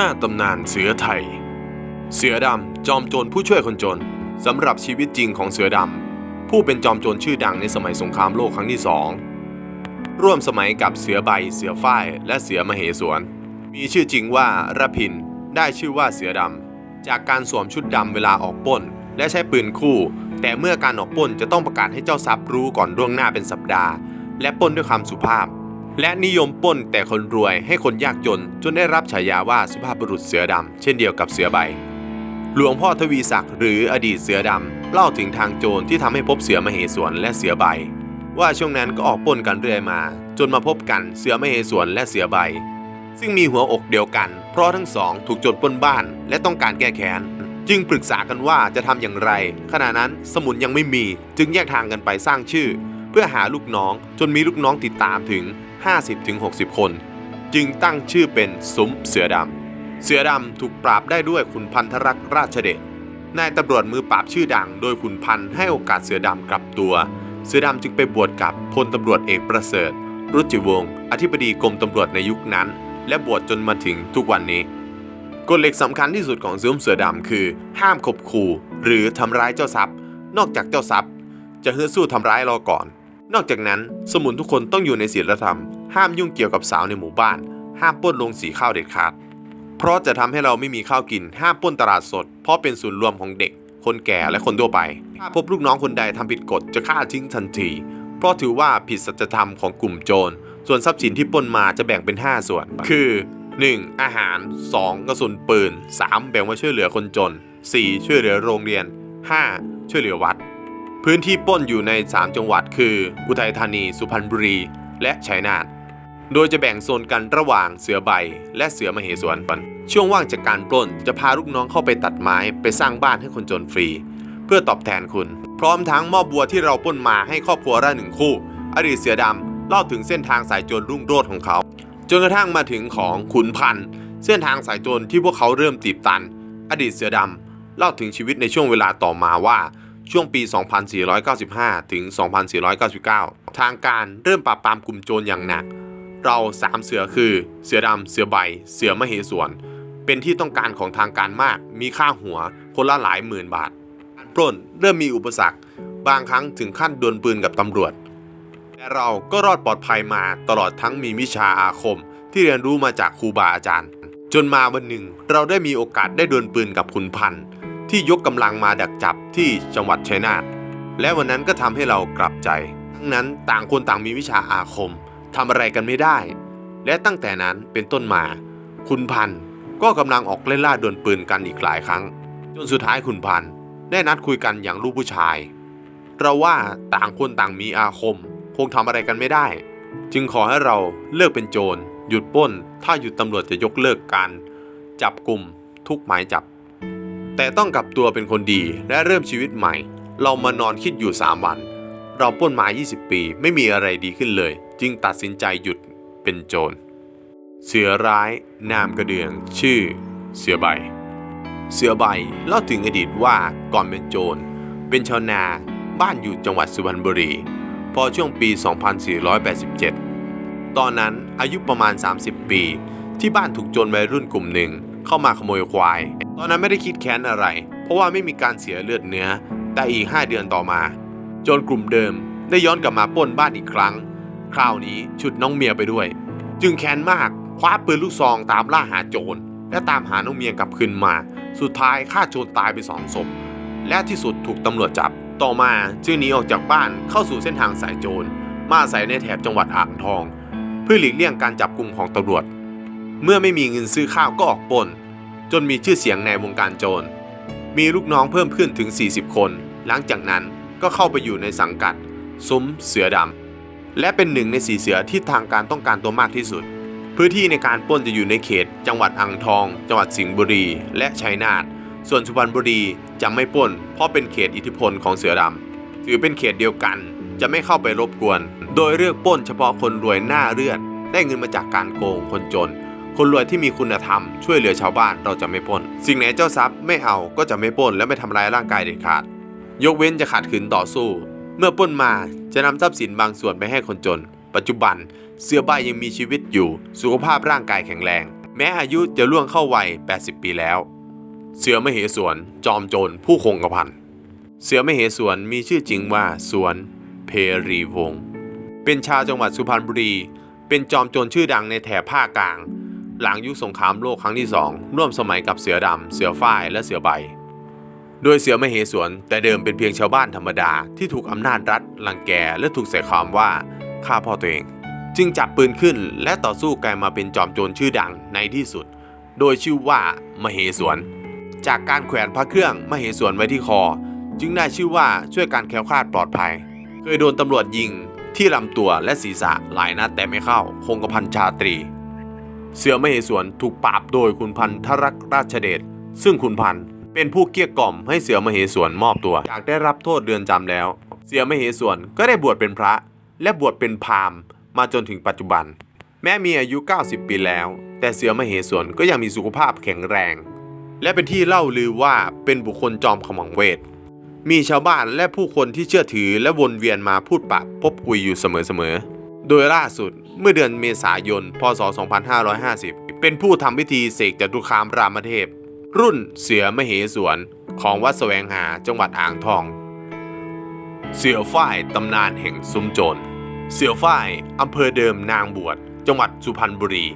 5 ตำนานเสือไทย เสือดำจอมโจรผู้ช่วยคนจนสำหรับชีวิตจริงของเสือดำ ผู้เป็นจอมโจรชื่อดังในสมัยสงครามโลกครั้งที่สองร่วมสมัยกับเสือใบ เสือฝ้าย และเสือมเหสวน มีชื่อจริงว่าระพิน ได้ชื่อว่าเสือดำ จากการสวมชุดดำเวลาออกป้น และใช้ปืนคู่ แต่เมื่อการออกป้นจะต้องประกาศให้เจ้าทรัพย์รู้ก่อนล่วงหน้าเป็นสัปดาห์ และป้นด้วยความสุภาพ และนิยมปล้นแต่คนรวยให้คนยากจน จนได้รับฉายาว่าสุภาพบุรุษเสือดำเช่นเดียวกับเสือใบ หลวงพ่อทวีศักดิ์หรืออดีตเสือดำเล่าถึงทางโจรที่ทำให้พบเสือมเหสวนและเสือใบ ว่าช่วงนั้นก็ออกปล้นกันเรื่อยมา จนมาพบกันเสือมเหสวนและเสือใบ ซึ่งมีหัวอกเดียวกัน เพราะทั้งสองถูกโจรปล้นบ้านและต้องการแก้แค้นจึงปรึกษากันว่าจะทำอย่างไร ขณะนั้นสมุนยังไม่มีจึงแยกทางกันไปสร้างชื่อ เพื่อหาลูกน้องจนมีลูกน้องติดตามถึง 50-60 คน จึงตั้งชื่อเป็นซุ้มเสือดำ เสือดำถูกปราบได้ด้วยขุนพันธรักษ์ราชเดชนายตำรวจมือปราบชื่อดัง โดยขุนพันธ์ให้โอกาสเสือดำกลับตัว เสือดำจึงไปบวชกับพลตำรวจเอกประเสริฐ รุจิวงศ์อธิบดีกรมตำรวจในยุคนั้น และบวชจนมาถึงทุกวันนี้กฎเหล็กสำคัญที่สุดของซุ้มเสือดำคือ ห้ามขบขู่ หรือทำร้ายเจ้าทรัพย์ นอกจากเจ้าทรัพย์ จะฮึดสู้ทำร้ายเราก่อน นอกจากนั้นสมุนทุกคนต้องอยู่ในศีลธรรม ห้ามยุ่งเกี่ยวกับสาวในหมู่บ้าน ห้ามป้นลงสีข้าวเด็ดขาด เพราะจะทำให้เราไม่มีข้าวกิน ห้ามป้นตลาดสด เพราะเป็นศูนย์รวมของเด็ก คนแก่และคนทั่วไป ถ้าพบลูกน้องคนใดทำผิดกฎจะฆ่าทิ้งทันที เพราะถือว่าผิดสัจธรรมของกลุ่มโจร ส่วนทรัพย์สินที่ป้นมาจะแบ่งเป็น 5 ส่วน คือ 1. อาหาร 2. กระสุนปืน 3. แบ่งมาช่วยเหลือคนจน 4. ช่วยเหลือโรงเรียน 5. ช่วยเหลือวัด พื้นที่ปล้นอยู่ใน 3 จังหวัดคือ อุทัยธานี สุพรรณบุรี และชัยนาท โดยจะแบ่งโซนกันระหว่างเสือใบ และเสือมเหสวนช่วงว่างจากการปล้นจะพาลูกน้องเข้าไปตัดไม้ไปสร้างบ้านให้คนจนฟรี เพื่อตอบแทนคุณ พร้อมทั้งมอบบัวที่เราปล้นมาให้ครอบครัวละหนึ่งคู่ อดีตเสือดำเล่าถึงเส้นทางสายโจรรุ่งโรจน์ของเขา จนกระทั่งมาถึงของขุนพันธ์เส้นทางสายโจรที่พวกเขาเริ่มตีบตัน อดีตเสือดำเล่าถึงชีวิตในช่วงเวลาต่อมาว่า ช่วงปี 2495 ถึง 2499 ทางการเริ่มปราบปรามกลุ่มโจรอย่างหนัก เราสามเสือคือ เสือดำ เสือใบ เสือมเหสวน เป็นที่ต้องการของทางการมาก มีค่าหัวคนละหลายหมื่นบาทการปล้นเริ่มมีอุปสรรค บางครั้งถึงขั้นดวลปืนกับตำรวจ แต่เราก็รอดปลอดภัยมาตลอดทั้งมีวิชาอาคม ที่เรียนรู้มาจากครูบาอาจารย์ จนมาวันหนึ่งเราได้มีโอกาสได้ดวลปืนกับคุณพันธ์ ที่ยกกำลังมาดักจับที่จังหวัดชัยนาทและวันนั้นก็ทำให้เรากลับใจ ทั้งนั้นต่างคนต่างมีวิชาอาคมทำอะไรกันไม่ได้ และตั้งแต่นั้นเป็นต้นมา คุณพันก็กำลังออกเล่นล่าดวลปืนกันอีกหลายครั้ง จนสุดท้ายคุณพันได้นัดคุยกันอย่างลูกผู้ชาย เราว่าต่างคนต่างมีอาคม คงทำอะไรกันไม่ได้ จึงขอให้เราเลิกเป็นโจรหยุดป้น ถ้าหยุดตำรวจจะยกเลิกการจับกลุ่มทุกหมายจับ แต่ต้องกลับตัวเป็นคนดีและเริ่มชีวิตใหม่ เรามานอนคิดอยู่ 3 วัน เราปล้นมา 20 ปีไม่มีอะไรดีขึ้นเลย จึงตัดสินใจหยุดเป็นโจร เสือร้าย นามกระเดือง ชื่อ เสือใบ เสือใบเล่าถึงอดีตว่าก่อนเป็นโจร เป็นชาวนาบ้านอยู่จังหวัดสุพรรณบุรี พอช่วงปี 2487 ตอนนั้นอายุประมาณ 30 ปี ที่บ้านถูกโจรวัยรุ่นกลุ่มหนึ่งเข้ามาขโมยควาย ตอนนั้นไม่ได้คิดแค้นอะไร เพราะว่าไม่มีการเสียเลือดเนื้อ แต่อีก 5 เดือนต่อมา โจรกลุ่มเดิมได้ย้อนกลับมาป้นบ้านอีกครั้ง คราวนี้ชุดน้องเมียไปด้วย จึงแค้นมากคว้าปืนลูกซองตามล่าหาโจรและตามหาน้องเมียกลับคืนมา สุดท้ายฆ่าโจรตายไปสองศพ และที่สุดถูกตำรวจจับ ต่อมาจึงหนีออกจากบ้านเข้าสู่เส้นทางสายโจร มาอาศัยในแถบจังหวัดอ่างทอง เพื่อหลีกเลี่ยงการจับกลุ่มของตำรวจ เมื่อไม่มีเงินซื้อข้าวก็ออกปล้น จนมีชื่อเสียงในวงการโจร มีลูกน้องเพิ่มขึ้นถึง 40 คน หลังจากนั้นก็เข้าไปอยู่ในสังกัด ซุ้มเสือดำ และเป็นหนึ่งในสีเสือที่ทางการต้องการตัวมากที่สุด พื้นที่ในการป้นจะอยู่ในเขต จังหวัดอ่างทอง จังหวัดสิงห์บุรี และชัยนาท ส่วนสุพรรณบุรีจะไม่ป้น เพราะเป็นเขตอิทธิพลของเสือดำ ถือเป็นเขตเดียวกัน จะไม่เข้าไปรบกวน โดยเลือกป้นเฉพาะคนรวยหน้าเลือด ได้เงินมาจากการโกงคนจน คนรวยที่มีคุณธรรมช่วยเหลือชาวบ้านเราจะไม่ปล้น สิ่งไหนเจ้าทรัพย์ไม่เอาก็จะไม่ปล้นและไม่ทำร้ายร่างกายเด็ดขาด ยกเว้นจะขัดขืนต่อสู้ เมื่อปล้นมาจะนำทรัพย์สินบางส่วนไปให้คนจน ปัจจุบันเสือใบยังมีชีวิตอยู่ สุขภาพร่างกายแข็งแรง แม้อายุจะล่วงเข้าวัย 80 ปีแล้ว เสือมเหสวน จอมโจรผู้คงกระพันเสือมเหสวนมีชื่อจริงว่าสวน เพรีวงศ์เป็นชาวจังหวัดสุพรรณบุรี เป็นจอมโจรชื่อดังในแถบภาคกลาง หลังยุคสงครามโลกครั้งที่สองร่วมสมัยกับเสือดำ เสือฝ้ายและเสือใบ โดยเสือมเหสวนแต่เดิมเป็นเพียงชาวบ้านธรรมดาที่ถูกอำนาจรัฐรังแกและถูกใส่ความว่าฆ่าพ่อตัวเอง จึงจับปืนขึ้นและต่อสู้กลายมาเป็นจอมโจรชื่อดังในที่สุด โดยชื่อว่ามเหสวน จากการแขวนพระเครื่องมเหสวนไว้ที่คอ จึงได้ชื่อว่าช่วยการแคล้วคลาดปลอดภัย เคยโดนตำรวจยิงที่ลำตัวและศีรษะหลายนัดแต่ไม่เข้า คงกระพันชาตรี เสือมเหสวนถูกปราบโดยคุณพันธรักษ์ราชเดชซึ่งคุณพันธ์เป็นผู้เกลี้ยกล่อมให้เสือมเหสวนมอบตัวจากได้รับโทษเดือนจำแล้ว เสือมเหสวนก็ได้บวชเป็นพระ และบวชเป็นพราหมณ์มาจนถึงปัจจุบัน แม้มีอายุ 90 ปีแล้ว แต่เสือมเหสวนก็ยังมีสุขภาพแข็งแรง และเป็นที่เล่าลือว่าเป็นบุคคลจอมขมังเวทมีชาวบ้านและผู้คนที่เชื่อถือและวนเวียนมาพูดปะพบคุยอยู่เสมอๆ ดยล่าสุดเมื่อเดือนเมษายน พศ 2550 เป็นผู้ทำพิธีเสกจตุคามรามเทพ รุ่นเสือมเหสวนของวัดแสวงหาจังหวัดอ่างทอง เสือฝ้ายตำนานแห่งซุ้มโจร เสือฝ้ายอำเภอเดิมนางบวช จังหวัดสุพรรณบุรี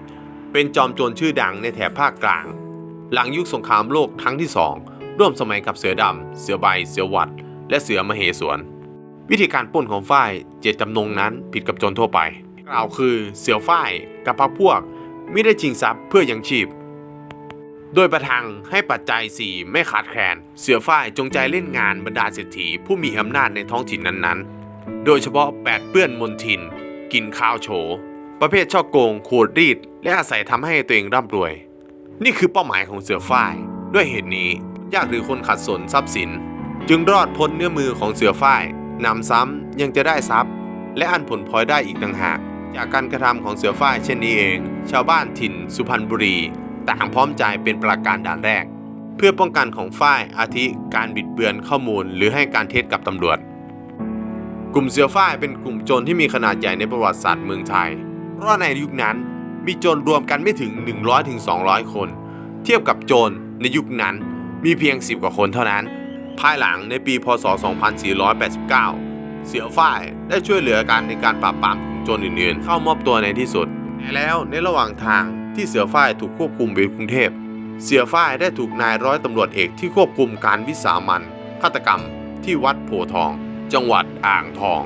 เป็นจอมโจรชื่อดังในแถบภาคกลาง หลังยุคสงครามโลกครั้งที่สองร่วมสมัยกับเสือดำ เสือใบ เสือวัด และเสือมเหสวน วิธีการปล้นของฝ้ายเจตจำนงนั้นผิดกับโจรทั่วไป กล่าวคือเสือฝ้ายกับพรรคพวกไม่ได้ชิงทรัพย์เพื่อยังชีพ โดยประทังให้ปัจจัย4ไม่ขาดแคลน เสือฝ้ายจงใจเล่นงานบรรดาเศรษฐีผู้มีอำนาจในท้องถิ่นนั้นๆ โดยเฉพาะแปดเปื้อนมนทิน กินข้าวโฉประเภทช่อโกงขูดรีด และอาศัยทำให้ตัวเองร่ำรวย นี่คือเป้าหมายของเสือฝ้าย ด้วยเหตุนี้ยากหรือคนขัดสนทรัพย์สิน จึงรอดพ้นเนื้อมือของเสือฝ้าย นำซ้ำยังจะได้ทรัพย์ และอันผลพลอยได้อีกต่างหาก จากการกระทำของเสือฝ้ายเช่นนี้เอง ชาวบ้านถิ่น สุพรรณบุรีต่างพร้อมใจเป็นประการด่านแรก เพื่อป้องกันของฝ้ายอาทิการบิดเบือนข้อมูล หรือให้การเท็จกับตำรวจ กลุ่มเสือฝ้ายเป็นกลุ่มโจรที่มีขนาดใหญ่ในประวัติศาสตร์เมืองไทยเพราะในยุคนั้นมีโจรรวมกันไม่ถึง 100-200ถึง200คน เทียบกับโจรในยุคนั้นมีเพียง 10 กว่าคนเท่านั้น ภายหลังในปีพศ 2489 เสือฝ้ายได้ช่วยเหลือการในการปราบปรามกลุ่มโจรอื่นๆ เข้ามอบตัวในที่สุดแต่แล้วในระหว่างทางที่เสือฝ้ายถูกควบคุมไปกรุงเทพ เสือฝ้ายได้ถูกนายร้อยตำรวจเอกที่ควบคุมการวิสามันฆาตกรรมที่วัดโพทอง จังหวัดอ่างทอง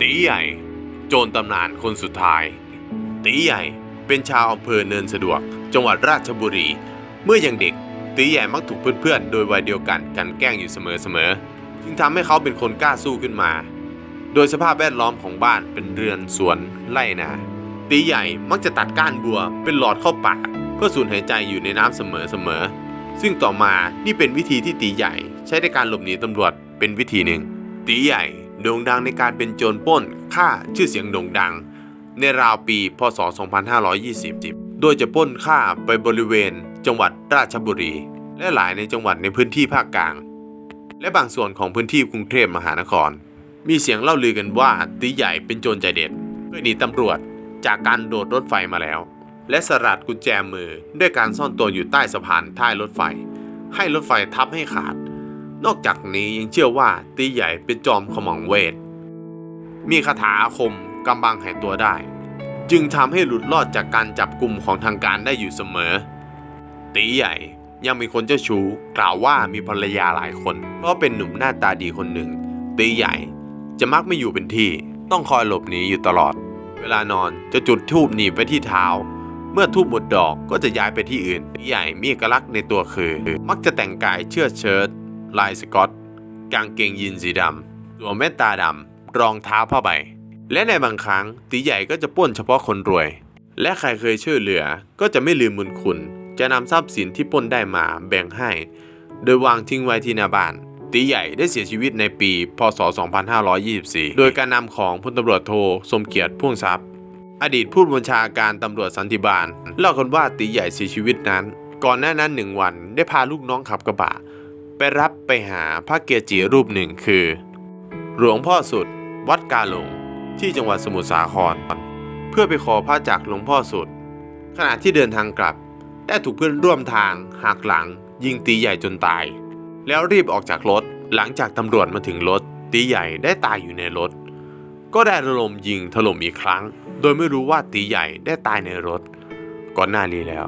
ตีใหญ่ โจรตำนานคนสุดท้าย ตีใหญ่เป็นชาวอำเภอเนินสะดวก จังหวัดราชบุรี เมื่อยังเด็ก ตีใหญ่มักถูกเพื่อนๆ โดยวัยเดียวกันกันแกล้งอยู่เสมอๆ จึงทำให้เขาเป็นคนกล้าสู้ขึ้นมา โดยสภาพแวดล้อมของบ้านเป็นเรือนสวนไร่นาตีใหญ่มักจะตัดก้านบัวเป็นหลอดเข้าปากเพื่อสูดหายใจอยู่ในน้ำเสมอๆ ซึ่งต่อมานี่เป็นวิธีที่ตีใหญ่ใช้ในการหลบหนีตำรวจเป็นวิธีหนึ่ง ตีใหญ่โด่งดังในการเป็นโจรปล้นฆ่าชื่อเสียงโด่งดัง ในราวปีพศ 2520 โดยจะปล้นฆ่าไปบริเวณ จังหวัดราชบุรี และหลายในจังหวัดในพื้นที่ภาคกลาง และบางส่วนของพื้นที่กรุงเทพมหานคร มีเสียงเล่าลือกันว่าตีใหญ่เป็นโจรใจเด็ดเพื่อหนีตำรวจจากการโดดรถไฟมาแล้ว และสลัดกุญแจมือด้วยการซ่อนตัวอยู่ใต้สะพานท้ายรถไฟ ให้รถไฟทับให้ขาด นอกจากนี้ยังเชื่อว่าตีใหญ่เป็นจอมขมังเวท มีคาถาอาคมกำบังหายตัวได้ จึงทำให้หลุดรอดจากการจับกลุ่มของทางการได้อยู่เสมอ ตีใหญ่ยังมีคนเจ้าชู้กล่าวว่ามีภรรยาหลายคน เพราะเป็นหนุ่มหน้าตาดีคนหนึ่ง ตีใหญ่จะมักไม่อยู่เป็นที่ ต้องคอยหลบหนีอยู่ตลอด เวลานอนจะจุดธูปหนีบไว้ที่เท้า เมื่อทูบหมดดอกก็จะย้ายไปที่อื่น ตีใหญ่มีเอกลักษณ์ในตัวคือ มักจะแต่งกายเชือดเชิ้ตลายสกอต กางเกงยีนสีดำสวมแว่นตาดำรองเท้าผ้าใบ และในบางครั้งตีใหญ่ก็จะป้นเฉพาะคนรวย และใครเคยช่วยเหลือก็จะไม่ลืมบุญคุณ จะนำทรัพย์สินที่ปล้นได้มาแบ่งให้ โดยวางทิ้งไว้ที่หน้าบ้าน ตีใหญ่ได้เสียชีวิตในปี พศ 2524 โดยการนำของพลตำรวจโทสมเกียรติพ่วงทรัพย์ อดีตผู้บัญชาการตำรวจสันติบาลเล่ากันว่าตีใหญ่เสียชีวิตนั้น ก่อนหน้านั้นหนึ่งวันได้พาลูกน้องขับกระบะไปรับไปหาพระเกจิรูปหนึ่งคือ หลวงพ่อสุด วัดกาหลงที่จังหวัดสมุทรสาคร เพื่อไปขอพระจากหลวงพ่อสุด ขณะที่เดินทางกลับ ได้ถูกเพื่อนร่วมทางหักหลัง ยิงตีใหญ่จนตาย แล้วรีบออกจากรถ หลังจากตำรวจมาถึงรถ ตีใหญ่ได้ตายอยู่ในรถ ก็ได้ระลมยิงถล่มอีกครั้ง โดยไม่รู้ว่าตีใหญ่ได้ตายในรถ ก่อนหน้านี้แล้ว